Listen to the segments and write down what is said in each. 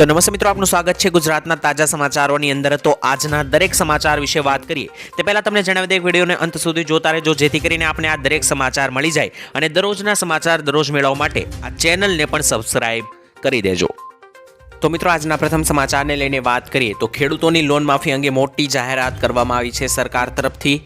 તો નમસ્તે મિત્રો, આપનું સ્વાગત છે ગુજરાતના તાજા સમાચારોની અંદર. તો આજના દરેક સમાચાર વિશે વાત કરીએ, તે પહેલાં તમને જણાવી દે વિડીયોને અંત સુધી જોતા રહેજો, જેથી કરીને આપણે આ દરેક સમાચાર મળી જાય અને દરરોજના સમાચાર દરરોજ મેળવવા માટે આ ચેનલને પણ સબસ્ક્રાઈબ કરી દેજો. તો મિત્રો, આજના પ્રથમ સમાચારને લઈને વાત કરીએ તો ખેડૂતોની લોન માફી અંગે મોટી જાહેરાત કરવામાં આવી છે સરકાર તરફથી.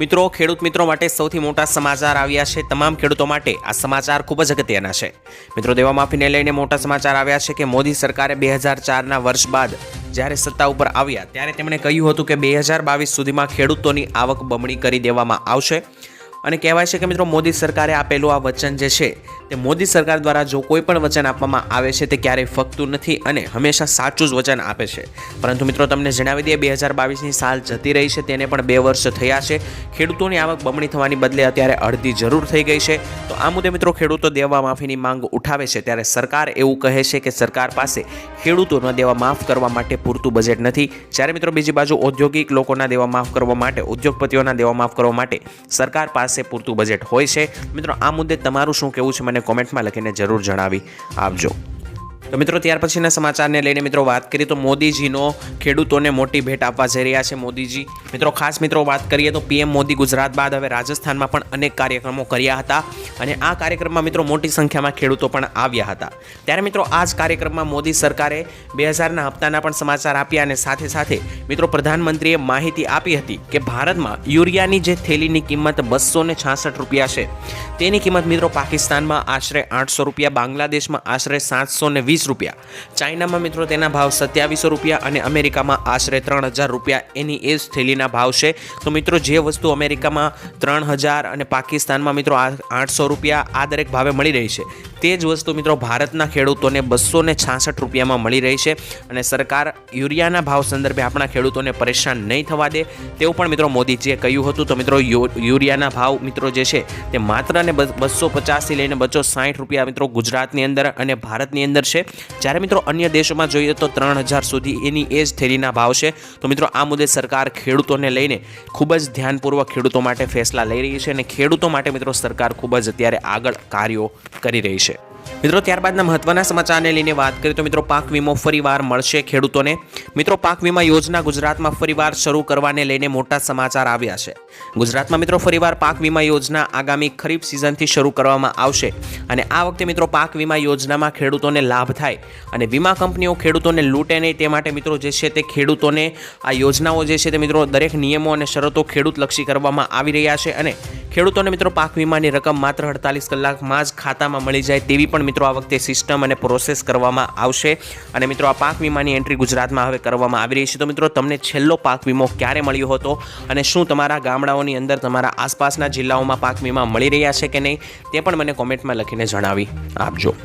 મિત્રો, ખેડૂત મિત્રો માટે સૌથી મોટા સમાચાર આવ્યા છે તમામ ખેડૂતો માટે. આ સમાચાર ખૂબ જ અગત્યના છે. મિત્રો, દેવા માફીને લઈને મોટા સમાચાર આવ્યા છે કે મોદી સરકારે બે હજાર ચારના વર્ષ બાદ જ્યારે સત્તા ઉપર આવ્યા ત્યારે તેમણે કહ્યું હતું કે બે હજાર બાવીસ સુધીમાં ખેડૂતોની આવક બમણી કરી દેવામાં આવશે. અને કહેવાય છે કે મિત્રો, મોદી સરકારે આપેલું આ વચન જે છે તે મોદી સરકાર દ્વારા જો કોઈ પણ વચન આપવામાં આવે છે, તે ક્યારેય ફકતું નથી અને હંમેશા સાચું જ વચન આપે છે. પરંતુ મિત્રો, તમને જણાવી દઈએ, બે હજાર બાવીસની સાલ જતી રહી છે, તેને પણ બે વર્ષ થયા છે. ખેડૂતોની આવક બમણી થવાની બદલે અત્યારે અડધી જરૂર થઈ ગઈ છે. તો આ મુદ્દે મિત્રો, ખેડૂતો દેવા માફીની માંગ ઉઠાવે છે. ત્યારે સરકાર એવું કહે છે કે સરકાર પાસે ખેડૂતોના દેવા માફ કરવા માટે પૂરતું બજેટ નથી. જ્યારે મિત્રો, બીજી બાજુ ઔદ્યોગિક લોકોના દેવા માફ કરવા માટે, ઉદ્યોગપતિઓના દેવા માફ કરવા માટે સરકાર પાસે પૂરતું બજેટ હોય છે. મિત્રો, આ મુદ્દે તમારું શું કહેવું છે? મને કોમેન્ટમાં લખીને જરૂર જણાવી આપજો. તો મિત્રો, ત્યાર પછીના સમાચારને લઈને મિત્રો વાત કરીએ તો મોદીજીનો ખેડૂતોને મોટી ભેટ આપવા જઈ રહ્યા છે મોદીજી. મિત્રો, ખાસ મિત્રો વાત કરીએ તો પીએમ મોદી ગુજરાત બાદ હવે રાજસ્થાનમાં પણ અનેક કાર્યક્રમો કર્યા હતા અને આ કાર્યક્રમમાં મિત્રો મોટી સંખ્યામાં ખેડૂતો પણ આવ્યા હતા. ત્યારે મિત્રો આ જ કાર્યક્રમમાં મોદી સરકારે બે હજારના હપ્તાના પણ સમાચાર આપ્યા અને સાથે સાથે મિત્રો પ્રધાનમંત્રીએ માહિતી આપી હતી કે ભારતમાં યુરિયાની જે થેલીની કિંમત બસો ને છાસઠ રૂપિયા છે, તેની કિંમત મિત્રો પાકિસ્તાનમાં આશરે આઠસો રૂપિયા, બાંગ્લાદેશમાં આશરે સાતસો ને રૂપિયા. ચાઇનામાં મિત્રો તેના ભાવ સત્યાવીસો રૂપિયા અને અમેરિકામાં આશરે ત્રણ હજાર રૂપિયા. એની એ જ થેલીના ભાવ છે. તો મિત્રો જે વસ્તુ અમેરિકામાં ત્રણ હજાર અને પાકિસ્તાનમાં મિત્રો આઠસો રૂપિયા આ દરેક ભાવે મળી રહી છે. તે જ વસ્તુ મિત્રો ભારતના ખેડૂતોને બસો ને છાસઠ રૂપિયામાં મળી રહી છે અને સરકાર યુરિયાના ભાવ સંદર્ભે આપણા ખેડૂતોને પરેશાન નહીં થવા દે. તેવું પણ મિત્રો મોદીજીએ કહ્યું હતું. તો મિત્રો યુરિયાના ભાવ મિત્રો જે છે તે માત્ર ને બસો પચાસથી લઈને બસો સાઠ રૂપિયા મિત્રો ગુજરાતની અંદર અને ભારતની અંદર છે. જ્યારે મિત્રો અન્ય દેશોમાં જોઈએ તો ત્રણ હજાર સુધી એની એ જ થેલીના ભાવ છે. તો મિત્રો આ મુદ્દે સરકાર ખેડૂતોને લઈને ખૂબ જ ધ્યાનપૂર્વક ખેડૂતો માટે ફેસલા લઈ રહી છે અને ખેડૂતો માટે મિત્રો સરકાર ખૂબ જ અત્યારે આગળ કાર્યો કરી રહી છે. મિત્રો, ત્યારબાદના મહત્વના સમાચારને લઈને વાત કરીએ તો મિત્રો, પાક વીમો ફરીવાર મળશે ખેડૂતોને. મિત્રો, પાક વીમા યોજના ગુજરાતમાં ફરીવાર શરૂ કરવાને લઈને મોટા સમાચાર આવ્યા છે. ગુજરાતમાં મિત્રો, ફરીવાર પાક વીમા યોજના આગામી ખરીફ સિઝનથી શરૂ કરવામાં આવશે. અને આ વખતે મિત્રો, પાક વીમા યોજનામાં ખેડૂતોને લાભ થાય અને વીમા કંપનીઓ ખેડૂતોને લૂંટે નહીં તે માટે મિત્રો, જે છે તે ખેડૂતોને આ યોજનાઓ જે છે તે મિત્રો, દરેક નિયમો અને શરતો ખેડૂતલક્ષી કરવામાં આવી રહ્યા છે અને ખેડૂતોને મિત્રો પાક વીમાની રકમ માત્ર અડતાલીસ કલાકમાં જ ખાતામાં મળી જાય તેવી પણ મિત્રો આ વખતે સિસ્ટમ અને પ્રોસેસ કરવામાં આવશે. અને મિત્રો આ પાક વીમાની એન્ટ્રી ગુજરાતમાં હવે કરવામાં આવી રહી છે. તો મિત્રો તમને છેલ્લો પાક વીમો ક્યારે મળ્યો હતો? અને શું તમારા ગામડાઓની અંદર તમારા આસપાસના જિલ્લાઓમાં પાક વીમા મળી રહ્યા છે કે નહીં? તે પણ મને કોમેન્ટમાં લખીને જણાવી આપજો.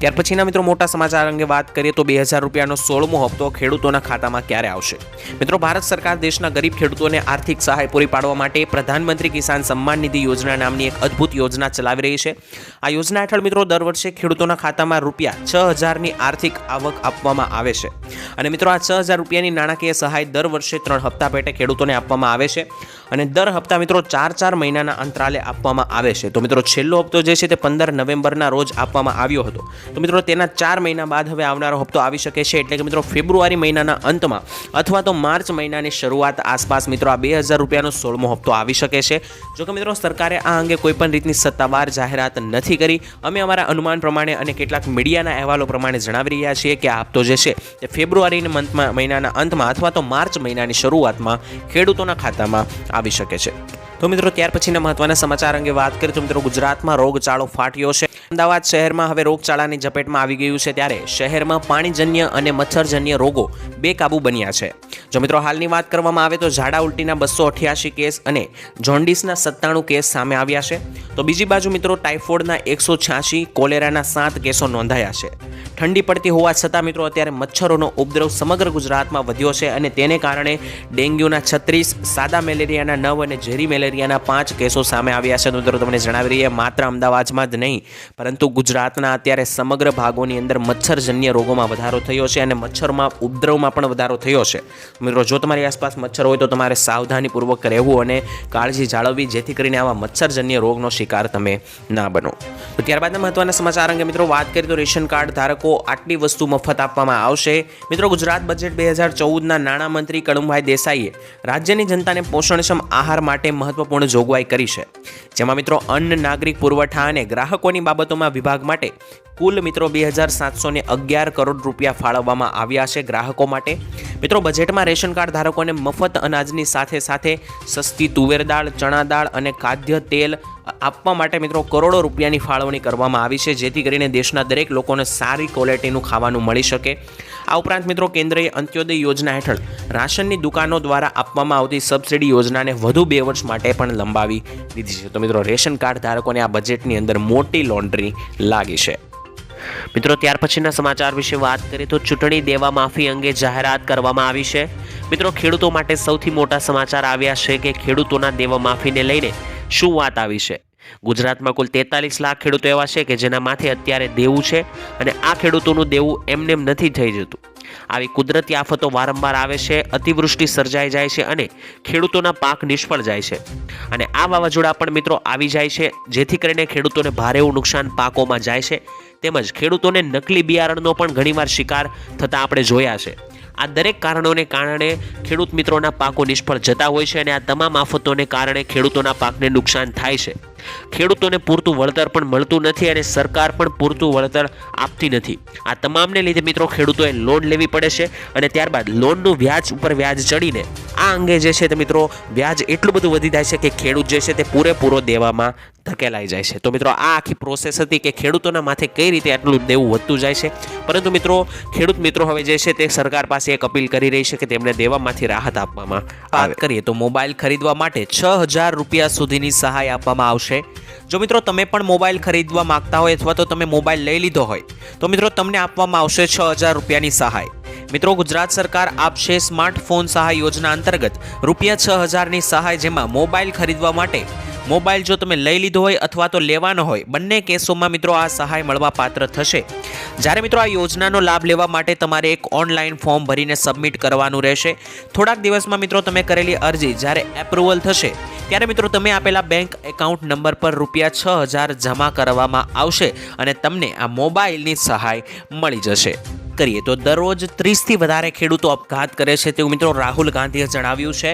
ત્યાર પછીના મિત્રો મોટા સમાચાર અંગે વાત કરીએ તો બે હજાર રૂપિયાનો સોળમો હપ્તો ખેડૂતોના ખાતામાં ક્યારે આવશે? મિત્રો, ભારત સરકાર દેશના ગરીબ ખેડૂતોને આર્થિક સહાય પૂરી પાડવા માટે પ્રધાનમંત્રી કિસાન સન્માન નિધિ યોજના નામની એક અદ્ભુત યોજના ચલાવી રહી છે. આ યોજના હેઠળ મિત્રો દર વર્ષે ખેડૂતોના ખાતામાં રૂપિયા છ હજારની આર્થિક આવક આપવામાં આવે છે. અને મિત્રો, આ છ હજાર રૂપિયાની નાણાકીય સહાય દર વર્ષે ત્રણ હપ્તા પેટે ખેડૂતોને આપવામાં આવે છે. અને દર હપ્તા મિત્રો ચાર ચાર મહિનાના અંતરાલે આપવામાં આવે છે. તો મિત્રો છેલ્લો હપ્તો જે છે તે પંદર નવેમ્બરના રોજ આપવામાં આવ્યો હતો. તો મિત્રો તેના ચાર મહિના બાદ હવે આવનારો હપ્તો આવી શકે છે એટલે કે મિત્રો ફેબ્રુઆરી મહિનાના અંતમાં અથવા તો માર્ચ મહિનાની શરૂઆત આસપાસ મિત્રો આ બે હજાર રૂપિયાનો સોળમો હપ્તો આવી શકે છે. જોકે મિત્રો સરકારે આ અંગે કોઈપણ રીતની સત્તાવાર જાહેરાત નથી કરી. અમે અમારા અનુમાન પ્રમાણે અને કેટલાક મીડિયાના અહેવાલો પ્રમાણે જણાવી રહ્યા છીએ કે આ હપ્તો જે છે તે ફેબ્રુઆરી મહિનાના અંતમાં અથવા તો માર્ચ મહિનાની શરૂઆતમાં ખેડૂતોના ખાતામાં આવી શકે છે. તો મિત્રો, ત્યાર પછીના મહત્વના સમાચાર અંગે વાત કરીએ તો મિત્રો, ગુજરાતમાં રોગચાળો ફાટ્યો છે. અમદાવાદ શહેરમાં હવે રોગચાળાની ઝપેટમાં આવી ગયું છે ત્યારે શહેરમાં પાણીજન્ય અને મચ્છરજન્ય રોગો બેકાબુ બન્યા છે. જો મિત્રો, હાલની વાત કરવામાં આવે તો ઝાડા ઉલટીના બસો અઠ્યાસી કેસ અને જોન્ડિસના સત્તાણું કેસ સામે આવ્યા છે. તો બીજી બાજુ મિત્રો, ટાઇફોઇડના એકસો છ્યાસી, કોલેરાના સાત કેસો નોંધાયા છે. ઠંડી પડતી હોવા છતાં મિત્રો, અત્યારે મચ્છરોનો ઉપદ્રવ સમગ્ર ગુજરાતમાં વધ્યો છે અને તેને કારણે ડેન્ગ્યુના છત્રીસ, સાદા મેલેરિયાના મેલેરિયાના નવ અને ઝેરી મેલેરિયાના પાંચ કેસો સામે આવ્યા છે. મિત્રો તમને જણાવી રહીએ, માત્ર અમદાવાદમાં જ નહીં, પરંતુ ગુજરાતના અત્યારે સમગ્ર ભાગોની અંદર મચ્છરજન્ય રોગોમાં વધારો થયો છે અને મચ્છરમાં ઉપદ્રવમાં પણ વધારો થયો છે. મિત્રો, જો તમારી આસપાસ મચ્છર હોય તો તમારે સાવધાનીપૂર્વક રહેવું અને કાળજી જાળવવી, જેથી કરીને આવા મચ્છરજન્ય રોગનો શિકાર તમે ના બનો. તો ત્યારબાદના મહત્વના સમાચાર અંગે મિત્રો, વાત કરીએ તો રેશન કાર્ડ ધારકો આટલી વસ્તુ મફત આપવામાં આવશે. મિત્રો, ગુજરાત બજેટ બે હજાર ચૌદના નાણામંત્રી કડુમભાઈ દેસાઈએ રાજ્યની જનતાને પોષણક્ષમ આહાર માટે મહત્વપૂર્ણ જોગવાઈ કરી છે. જેમાં મિત્રો અન્ન, નાગરિક પુરવઠા અને ગ્રાહકોની બાબતોમાં વિભાગ માટે કુલ મિત્રો બે હજાર સાતસો અગિયાર કરોડ રૂપિયા ફાળવવામાં આવ્યા છે ગ્રાહકો માટે. મિત્રો બજેટમાં રેશન કાર્ડ ધારકોને મફત અનાજની સાથે સાથે સસ્તી તુવેર દાળ, ચણા દાળ અને ખાદ્ય તેલ આપવા માટે મિત્રો કરોડો રૂપિયાની ફાળવણી કરવામાં આવી છે, જેથી કરીને દેશના દરેક લોકોને સારી ક્વોલિટીનું ખાવાનું મળી શકે. આ ઉપરાંત મિત્રો કેન્દ્રએ અંત્યોદય યોજના હેઠળ રાશનની દુકાનો દ્વારા આપવામાં આવતી સબસિડી યોજનાને વધુ બે વર્ષ માટે પણ લંબાવી દીધી છે. તો મિત્રો રેશન કાર્ડ ધારકોને આ બજેટની અંદર મોટી લોન્ડ્રી લાગી છે. મિત્રો ત્યાર પછીના સમાચાર વિશે વાત કરીએ તો ચૂંટણી દેવા માફી અંગે જાહેરાત કરવામાં આવી છે. મિત્રો ખેડૂતો માટે સૌથી મોટા સમાચાર આવ્યા છે કે ખેડૂતોના દેવા માફીને લઈને શું વાત આવી છે? ગુજરાતમાં કુલ તેતાલીસ લાખ ખેડૂતો એવા છે કે જેના માથે અત્યારે દેવું છે અને આ ખેડૂતોનું દેવું એમનેમ નથી થઈ જતું. આવી કુદરતી આફતો વારંવાર આવે છે, અતિવૃષ્ટિ સર્જાઈ જાય છે અને ખેડૂતોના પાક નિષ્ફળ જાય છે. અને આ વાવાઝોડા પણ મિત્રો આવી જાય છે, જેથી કરીને ખેડૂતોને ભારે એવું નુકસાન પાકોમાં જાય છે. તેમજ ખેડૂતોને નકલી બિયારણનો પણ ઘણીવાર શિકાર થતા આપણે જોયા છે. આ દરેક કારણોને કારણે ખેડૂત મિત્રોના પાકો નિષ્ફળ જતા હોય છે અને આ તમામ આફતોને કારણે ખેડૂતોના પાકને નુકસાન થાય છે. ખેડૂતોને પૂરતું વળતર પણ મળતું નથી અને સરકાર પણ પૂરતું વળતર આપતી નથી. આ તમામને લીધે મિત્રો ખેડૂતોએ લોન લેવી પડે છે અને ત્યારબાદ લોનનું વ્યાજ ઉપર વ્યાજ ચડીને આ અંગે જે છે તે મિત્રો વ્યાજ એટલું બધું વધી જાય છે કે ખેડૂત જે છે તે પૂરેપૂરો દેવામાં ધકેલાઈ જાય છે. તો મિત્રો આ આખી પ્રોસેસ હતી કે ખેડૂતોના માથે કઈ રીતે આટલું દેવું વધતું જાય છે? પરંતુ મિત્રો ખેડૂત મિત્રો હવે જે છે તે સરકાર પાસે એક અપીલ કરી રહી છે કે તેમને દેવામાંથી રાહત આપવામાં વાત કરીએ તો મોબાઈલ ખરીદવા માટે છ હજાર રૂપિયા સુધીની સહાય આપવામાં આવશે. જો મિત્રો તમે પણ મોબાઈલ ખરીદવા માગતા હોય અથવા તો તમે મોબાઈલ લઈ લીધો હોય, તો મિત્રો તમને આપવામાં આવશે છ હજાર રૂપિયાની સહાય. મિત્રો, ગુજરાત સરકાર આપશે સ્માર્ટફોન સહાય યોજના અંતર્ગત રૂપિયા છ હજારની સહાય જેમાં મોબાઈલ ખરીદવા માટે મોબાઈલ જો તમે લઈ લીધો હોય અથવા તો લેવાનો હોય, બંને કેસોમાં મિત્રો આ સહાય મળવા પાત્ર થશે. જ્યારે મિત્રો આ યોજનાનો લાભ લેવા માટે તમારે એક ઓનલાઈન ફોર્મ ભરીને સબમિટ કરવાનું રહેશે. થોડાક દિવસમાં મિત્રો તમે કરેલી અરજી જ્યારે એપ્રુવલ થશે, ત્યારે મિત્રો તમે આપેલા બેંક એકાઉન્ટ નંબર પર રૂપિયા છ હજાર જમા કરવામાં આવશે અને તમને આ મોબાઈલની સહાય મળી જશે. કરીએ તો દરરોજ ત્રીસથી વધારે ખેડૂતો આપઘાત કરે છે તેવું મિત્રો રાહુલ ગાંધીએ જણાવ્યું છે.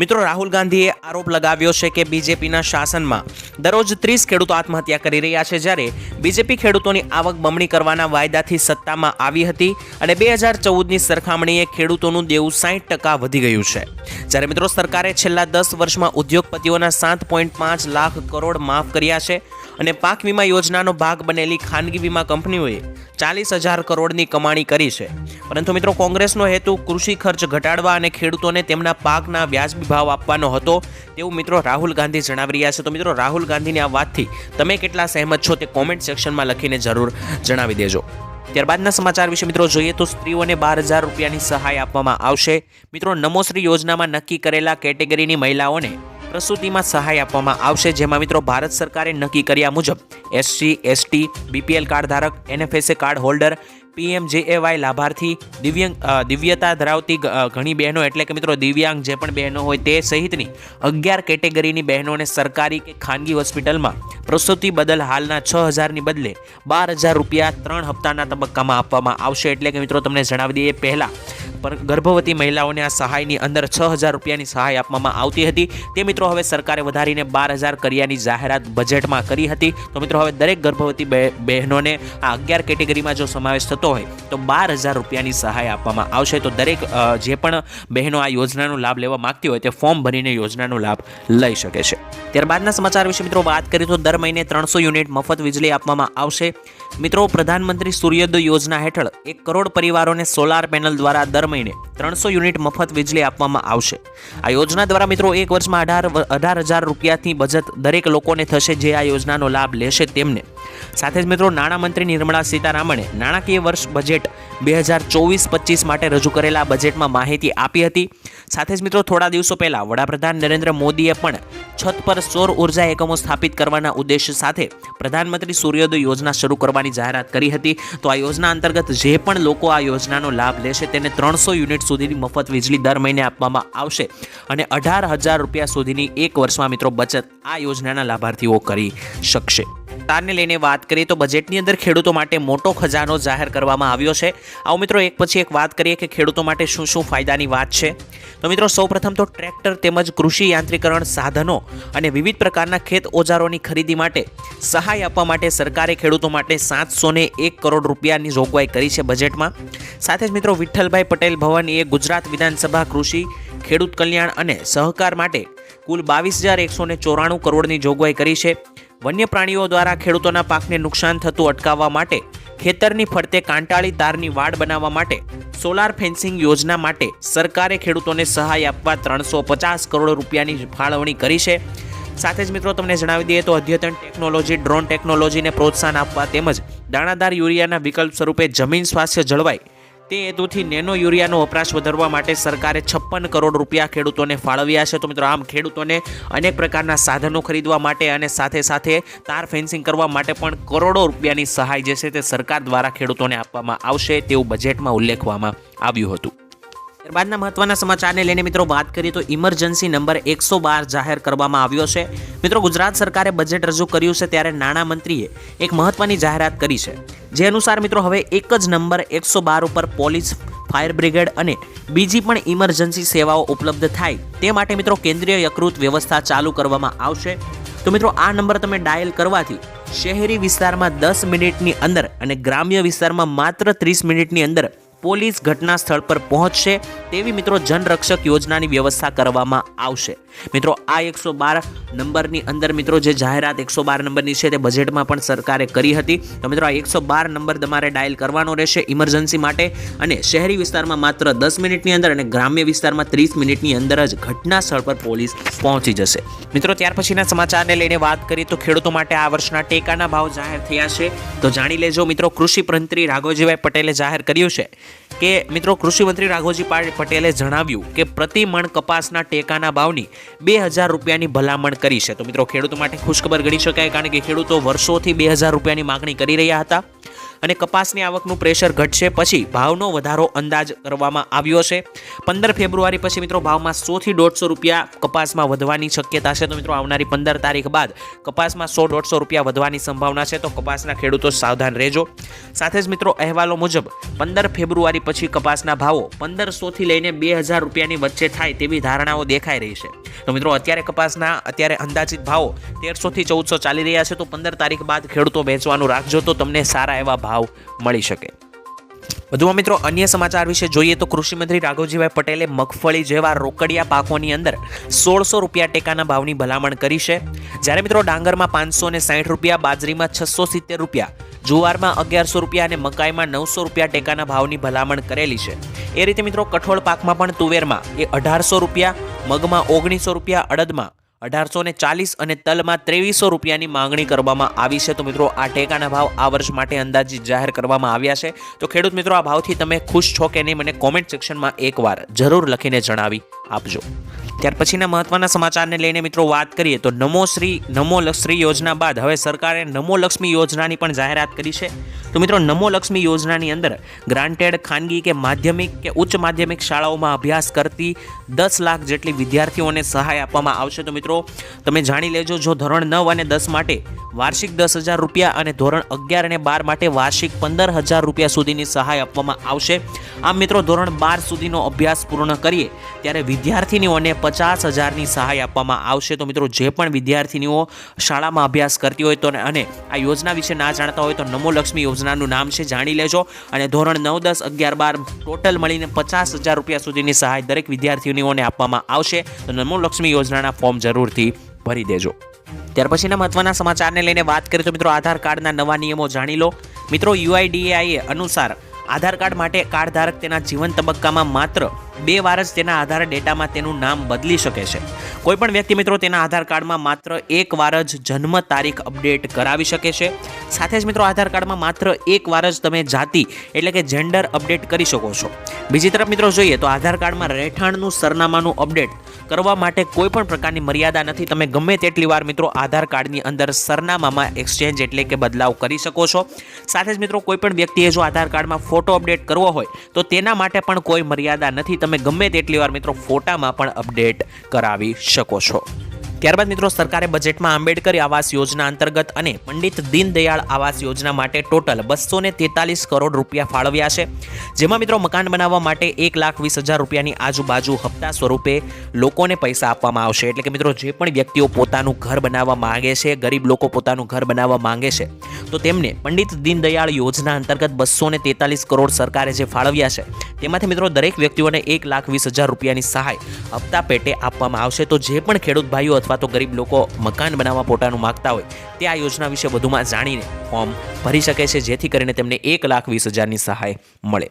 મિત્રો રાહુલ ગાંધીએ આરોપ લગાવ્યો છે કે બીજેપીના શાસનમાં દરરોજ ત્રીસ ખેડૂતો આત્મહત્યા કરી રહ્યા છે જ્યારે બીજેપી ખેડૂતોની આવક બમણી કરવાના વાયદાથી સત્તામાં આવી હતી અને બે હજાર ચૌદની સરખામણીએ ખેડૂતોનું દેવું સાઠ ટકા વધી ગયું છે. જ્યારે મિત્રો સરકારે છેલ્લા દસ વર્ષમાં ઉદ્યોગપતિઓના સાત પોઈન્ટ પાંચ લાખ કરોડ માફ કર્યા છે. અને પાક વીમા યોજનાનો ભાગ બનેલી ખાનગી વીમા કંપનીઓએ ચાલીસ હજાર કરોડની કમાણી કરી છે. પરંતુ મિત્રો, કોંગ્રેસનો હેતુ કૃષિ ખર્ચ ઘટાડવા અને ખેડૂતોને તેમના પાકના વ્યાજબી ભાવ આપવાનો હતો તેવું મિત્રો રાહુલ ગાંધી જણાવી રહ્યા છે. તો મિત્રો, રાહુલ ગાંધીની આ વાતથી તમે કેટલા સહેમત છો તે કોમેન્ટ સેક્શનમાં લખીને જરૂર જણાવી દેજો. ત્યારબાદના સમાચાર વિશે મિત્રો જોઈએ તો સ્ત્રીઓને બાર હજાર રૂપિયાની સહાય આપવામાં આવશે. મિત્રો, નમોશ્રી યોજનામાં નક્કી કરેલા કેટેગરીની મહિલાઓને પ્રસૂતિમાં સહાય આપવામાં આવશે, જેમાં મિત્રો ભારત સરકારે નક્કી કર્યા મુજબ એસસી, એસટી, બીપીએલ કાર્ડ ધારક, એનએફએસએ કાર્ડ હોલ્ડર, પીએમજેએવાય લાભાર્થી, દિવ્યાંગ દિવ્યતા ધરાવતી ઘણી બહેનો એટલે કે મિત્રો દિવ્યાંગ જે પણ બહેનો હોય તે સહિતની અગિયાર કેટેગરીની બહેનોને સરકારી કે ખાનગી હોસ્પિટલમાં પ્રસૂતિ બદલ હાલના છ હજારની બદલે બાર હજાર રૂપિયા ત્રણ હપ્તાના તબક્કામાં આપવામાં આવશે. એટલે કે મિત્રો તમને જણાવી દઈએ, પહેલાં ગર્ભવતી મહિલાઓને આ સહાયની અંદર છ હજાર રૂપિયાની સહાય આપવામાં આવતી હતી. તે મિત્રો હવે સરકારે વધારીને બાર હજાર કર્યાની જાહેરાત બજેટમાં કરી હતી. તો મિત્રો હવે દરેક ગર્ભવતી બહે- બહેનોને આ અગિયાર કેટેગરીમાં જો સમાવેશ થતો હોય, તો બાર હજાર રૂપિયાની સહાય આપવામાં આવશે. તો દરેક જે પણ બહેનો આ યોજનાનો લાભ લેવા માગતી હોય, તે ફોર્મ ભરીને યોજનાનો લાભ લઈ શકે છે. ત્યારબાદના સમાચાર વિશે મિત્રો વાત કરીએ તો દર મહિને ત્રણસો યુનિટ મફત વીજળી આપવામાં આવશે. મિત્રો, પ્રધાનમંત્રી સૂર્યોદય યોજના હેઠળ એક કરોડ પરિવારોને સોલાર પેનલ દ્વારા દર મહિને ત્રણસો યુનિટ મફત વીજળી આપવામાં આવશે. આ યોજના દ્વારા મિત્રો એક વર્ષમાં અઢાર અઢાર હજાર રૂપિયાથી બચત દરેક લોકોને થશે જે આ યોજનાનો લાભ લેશે તેમને. સાથે જ મિત્રો નાણામંત્રી નિર્મળા સીતારામણે નાણાકીય વર્ષ બજેટ બે હજાર ચોવીસ પચીસ માટે રજૂ કરેલા બજેટમાં માહિતી આપી હતી. સાથે જ મિત્રો થોડા દિવસો પહેલા વડાપ્રધાન નરેન્દ્ર મોદીએ પણ છત પર સૌર ઊર્જા એકમો સ્થાપિત કરવાના ઉદ્દેશ સાથે પ્રધાનમંત્રી સૂર્યોદય યોજના શરૂ કરવાની જાહેરાત કરી હતી. તો આ યોજના અંતર્ગત જે પણ લોકો આ યોજનાનો લાભ લેશે તેને ત્રણસો યુનિટ સુધીની મફત વીજળી દર મહિને આપવામાં આવશે અને અઢાર હજાર રૂપિયા સુધીની એક વર્ષમાં મિત્રો બચત આ યોજનાના લાભાર્થીઓ કરી શકશે. તારને લઈને વાત કરીએ તો બજેટની અંદર ખેડૂતો માટે મોટો ખજાનો જાહેર કરવામાં આવ્યો છે. આવો મિત્રો, એક પછી એક વાત કરીએ કે ખેડૂતો માટે શું શું ફાયદાની વાત છે. તો મિત્રો, સૌપ્રથમ તો ટ્રેક્ટર તેમજ કૃષિ યાંત્રીકરણ સાધનો અને વિવિધ પ્રકારના ખેત ઓજારોની ખરીદી માટે સહાય આપવા માટે સરકારે ખેડૂતો માટે સાતસો એક કરોડ રૂપિયાની જોગવાઈ કરી છે બજેટમાં સાથે જ મિત્રો, વિઠ્ઠલભાઈ પટેલ ભવન એ ગુજરાત વિધાનસભા કૃષિ, ખેડૂત કલ્યાણ અને સહકાર માટે કુલ બાવીસ હજાર એકસો ચોરાણું કરોડની જોગવાઈ કરી છે. વન્ય પ્રાણીઓ દ્વારા ખેડૂતોના પાકને નુકસાન થતું અટકાવવા માટે, ખેતરની ફરતે કાંટાળી તારની વાડ બનાવવા માટે, સોલાર ફેન્સિંગ યોજના માટે સરકારે ખેડૂતોને સહાય આપવા ત્રણસો પચાસ કરોડ રૂપિયાની ફાળવણી કરી છે. સાથે જ મિત્રો, તમને જણાવી દઈએ તો અદ્યતન ટેકનોલોજી, ડ્રોન ટેકનોલોજીને પ્રોત્સાહન આપવા તેમજ દાણાદાર યુરિયાના વિકલ્પ સ્વરૂપે જમીન સ્વાસ્થ્ય જળવાય તે હેતુથી નેનો યુરિયાનો વપરાશ વધારવા માટે સરકારે છપ્પન કરોડ રૂપિયા ખેડૂતોને ફાળવ્યા છે. તો મિત્રો, આમ ખેડૂતોને અનેક પ્રકારના સાધનો ખરીદવા માટે અને સાથે સાથે તાર ફેન્સિંગ કરવા માટે પણ કરોડો રૂપિયાની સહાય જે છે તે સરકાર દ્વારા ખેડૂતોને આપવામાં આવશે તેવું બજેટમાં ઉલ્લેખવામાં આવ્યું હતું. ત્યારબાદના મહત્વના સમાચારને લઈને મિત્રો વાત કરીએ તો ઇમરજન્સી નંબર એકસો બાર જાહેર કરવામાં આવ્યો છે. મિત્રો ગુજરાત સરકારે બજેટ રજૂ કર્યું છે ત્યારે નાણામંત્રીએ એક મહત્વની જાહેરાત કરી છે. જે અનુસાર મિત્રો હવે એક જ નંબર એકસો બાર ઉપર પોલીસ, ફાયર બ્રિગેડ અને બીજી પણ ઇમરજન્સી સેવાઓ ઉપલબ્ધ થાય તે માટે મિત્રો કેન્દ્રીય યકૃત વ્યવસ્થા ચાલુ કરવામાં આવશે. તો મિત્રો આ નંબર તમે ડાયલ કરવાથી શહેરી વિસ્તારમાં દસ મિનિટની અંદર અને ગ્રામ્ય વિસ્તારમાં માત્ર ત્રીસ મિનિટની અંદર પોલીસ ઘટના સ્થળ પર પહોંચશે તેવી મિત્રો જનરક્ષક યોજનાની વ્યવસ્થા કરવામાં આવશે. મિત્રો, આ એકસો બાર નંબરની અંદર મિત્રો જે જાહેરાત એકસો બાર નંબરની છે તે બજેટમાં પણ સરકારે કરી હતી. તો મિત્રો આ એકસો બાર નંબર તમારે ડાયલ કરવાનો રહેશે ઇમરજન્સી માટે અને શહેરી વિસ્તારમાં માત્ર દસ મિનિટની અંદર અને ગ્રામ્ય વિસ્તારમાં ત્રીસ મિનિટની અંદર જ ઘટના સ્થળ પર પોલીસ પહોંચી જશે. મિત્રો ત્યાર પછીના સમાચારને લઈને વાત કરીએ તો ખેડૂતો માટે આ વર્ષના ટેકાના ભાવ જાહેર થયા છે. તો જાણી લેજો મિત્રો કૃષિ મંત્રી રાઘવજીભાઈ પટેલે જાહેર કર્યું છે કે મિત્રો કૃષિમંત્રી રાઘોજી પટેલે જણાવ્યું કે પ્રતિ મણ કપાસના ટેકાના ભાવની બે હજાર રૂપિયાની ભલામણ કરી છે. તો મિત્રો, ખેડૂતો માટે ખુશખબર ગણી શકાય કારણ કે ખેડૂતો વર્ષોથી બે હજાર રૂપિયાની માગણી કરી રહ્યા હતા અને કપાસની આવકનું પ્રેશર ઘટશે પછી ભાવનો વધારો અંદાજ કરવામાં આવ્યો છે. પંદર ફેબ્રુઆરી પછી મિત્રો, ભાવમાં સોથી દોઢસો રૂપિયા કપાસમાં વધવાની શક્યતા છે. તો મિત્રો, આવનારી પંદર તારીખ બાદ કપાસમાં સો દોઢસો રૂપિયા વધવાની સંભાવના છે. તો કપાસના ખેડૂતો સાવધાન રહેજો. સાથે જ મિત્રો, અહેવાલો મુજબ પંદર ફેબ્રુઆરી પછી કપાસના ભાવો પંદરસોથી લઈને બે હજાર રૂપિયાની વચ્ચે થાય તેવી ધારણાઓ દેખાઈ રહી છે. તો મિત્રો, અત્યારે કપાસના, અત્યારે અંદાજિત ભાવો તેરસોથી ચૌદસો ચાલી રહ્યા છે. તો પંદર તારીખ બાદ ખેડૂતો વેચવાનું રાખજો તો તમને સારા એવા ભાવ મળી શકે. વધુમાં મિત્રો, અન્ય સમાચાર વિશે જોઈએ તો કૃષિમંત્રી રાઘવજીભાઈ પટેલે મગફળી જેવા રોકડિયા પાકોની અંદર સોળસો રૂપિયા ટેકાના ભાવની ભલામણ કરી છે. જ્યારે મિત્રો, ડાંગરમાં પાંચસો ને સાઠ રૂપિયા, બાજરીમાં છસો સિત્તેર રૂપિયા, જુવારમાં અગિયારસો રૂપિયા અને મકાઈમાં નવસો રૂપિયા ટેકાના ભાવની ભલામણ કરેલી છે. એ રીતે મિત્રો, કઠોળ પાકમાં પણ તુવેરમાં એ અઢારસો રૂપિયા, મગમાં ઓગણીસો રૂપિયા, અડદમાં અઢારસો ને ચાલીસ અને તલમાં ત્રેવીસો રૂપિયાની માંગણી કરવામાં આવી છે. તો મિત્રો, આ ટેકાના ભાવ આ વર્ષ માટે અંદાજિત જાહેર કરવામાં આવ્યા છે. તો ખેડૂત મિત્રો, આ ભાવથી તમે ખુશ છો કે નહીં, મને કોમેન્ટ સેક્શનમાં એકવાર જરૂર લખીને જણાવી આપજો. ત્યાર પછીના મહત્વના સમાચારને લઈને મિત્રો વાત કરીએ તો નમો શ્રી, નમો લક્ષ્મી યોજના બાદ હવે સરકારે નમો લક્ષ્મી યોજનાની પણ જાહેરાત કરી છે. તો મિત્રો નમો લક્ષ્મી યોજનાની અંદર ગ્રાન્ટેડ ખાનગી કે માધ્યમિક કે ઉચ્ચ માધ્યમિક શાળાઓમાં અભ્યાસ કરતી દસ લાખ જેટલી વિદ્યાર્થીઓને સહાય આપવામાં આવશે. તો મિત્રો તમે જાણી લેજો, જો ધોરણ નવ અને દસ માટે વાર્ષિક દસ હજાર રૂપિયા અને ધોરણ અગિયાર અને બાર માટે વાર્ષિક પંદર હજાર રૂપિયા સુધીની સહાય આપવામાં આવશે. આમ મિત્રો ધોરણ બાર સુધીનો અભ્યાસ પૂર્ણ કરીએ, ત્યારે વિદ્યાર્થીનીઓને પચાસ હજારની સહાય આપવામાં આવશે. તો મિત્રો, જે પણ વિદ્યાર્થીનીઓ શાળામાં અભ્યાસ કરતી હોય તો અને આ યોજના વિશે ના જાણતા હોય તો નમો લક્ષ્મી યોજનાનું નામ છે, જાણી લેજો. અને ધોરણ નવ, દસ, અગિયાર, બાર ટોટલ મળીને પચાસ હજાર રૂપિયા સુધીની સહાય દરેક વિદ્યાર્થીઓને આપવામાં આવશે. તો નમો લક્ષ્મી યોજનાના ફોર્મ જરૂરથી ભરી દેજો. ત્યાર પછીના મહત્વના સમાચારને લઈને વાત કરીએ તો મિત્રો, આધાર કાર્ડના નવા નિયમો જાણી લો. મિત્રો, યુઆઈડીએઆઈએ અનુસાર આધાર કાર્ડ માટે કાર્ડ ધારક તેના જીવન તબક્કામાં માત્ર બે વાર જ તેના આધાર ડેટામાં તેનું નામ બદલી શકે છે. કોઈપણ વ્યક્તિ મિત્રો તેના આધાર કાર્ડમાં માત્ર એક વાર જ જન્મ તારીખ અપડેટ કરાવી શકે છે. સાથે જ મિત્રો આધાર કાર્ડમાં માત્ર એક વાર જ તમે જાતિ એટલે કે જેન્ડર અપડેટ કરી શકો છો. બીજી તરફ મિત્રો જોઈએ તો આધાર કાર્ડમાં રહેઠાણનું સરનામાનું અપડેટ કરવા માટે કોઈ પણ પ્રકારની મર્યાદા નથી. તમે ગમે તેટલી વાર મિત્રો આધાર કાર્ડની અંદર સરનામામાં એક્સચેન્જ એટલે કે બદલાવ કરી શકો છો. સાથે જ મિત્રો કોઈ પણ વ્યક્તિએ જો આધાર કાર્ડમાં ફોટો અપડેટ કરવો હોય તો તેના માટે પણ કોઈ મર્યાદા નથી. તમે ગમે તેટલી વાર મિત્રો ફોટામાં પણ અપડેટ કરાવી શકો છો. ત્યારબાદ મિત્રો સરકારે બજેટમાં આંબેડકર આવાસ યોજના અંતર્ગત અને પંડિત દીનદયાળ આવાસ યોજના માટે ટોટલ બસો તેતાલીસ કરોડ રૂપિયા ફાળવ્યા છે, જેમાં મિત્રો મકાન બનાવવા માટે એક લાખ વીસ હજાર રૂપિયાની આજુબાજુ હપ્તા સ્વરૂપે લોકોને પૈસા આપવામાં આવશે. એટલે કે મિત્રો જે પણ વ્યક્તિઓ પોતાનું ઘર બનાવવા માંગે છે, ગરીબ લોકો પોતાનું ઘર બનાવવા માંગે છે, તો તેમને પંડિત દીનદયાળ યોજના અંતર્ગત બસો તેતાલીસ કરોડ સરકારે જે ફાળવ્યા છે, તેમાંથી મિત્રો દરેક વ્યક્તિઓને એક લાખ વીસ હજાર રૂપિયાની સહાય હપ્તા પેટે આપવામાં આવશે. તો જે પણ ખેડૂત ભાઈઓ અથવા તો ગરીબ લોકો મકાન બનાવવા પોતાનું માગતા હોય, તે આ યોજના વિશે વધુમાં જાણીને ફોર્મ ભરી શકે છે, જેથી કરીને તેમને એક લાખ વીસ હજારની સહાય મળે.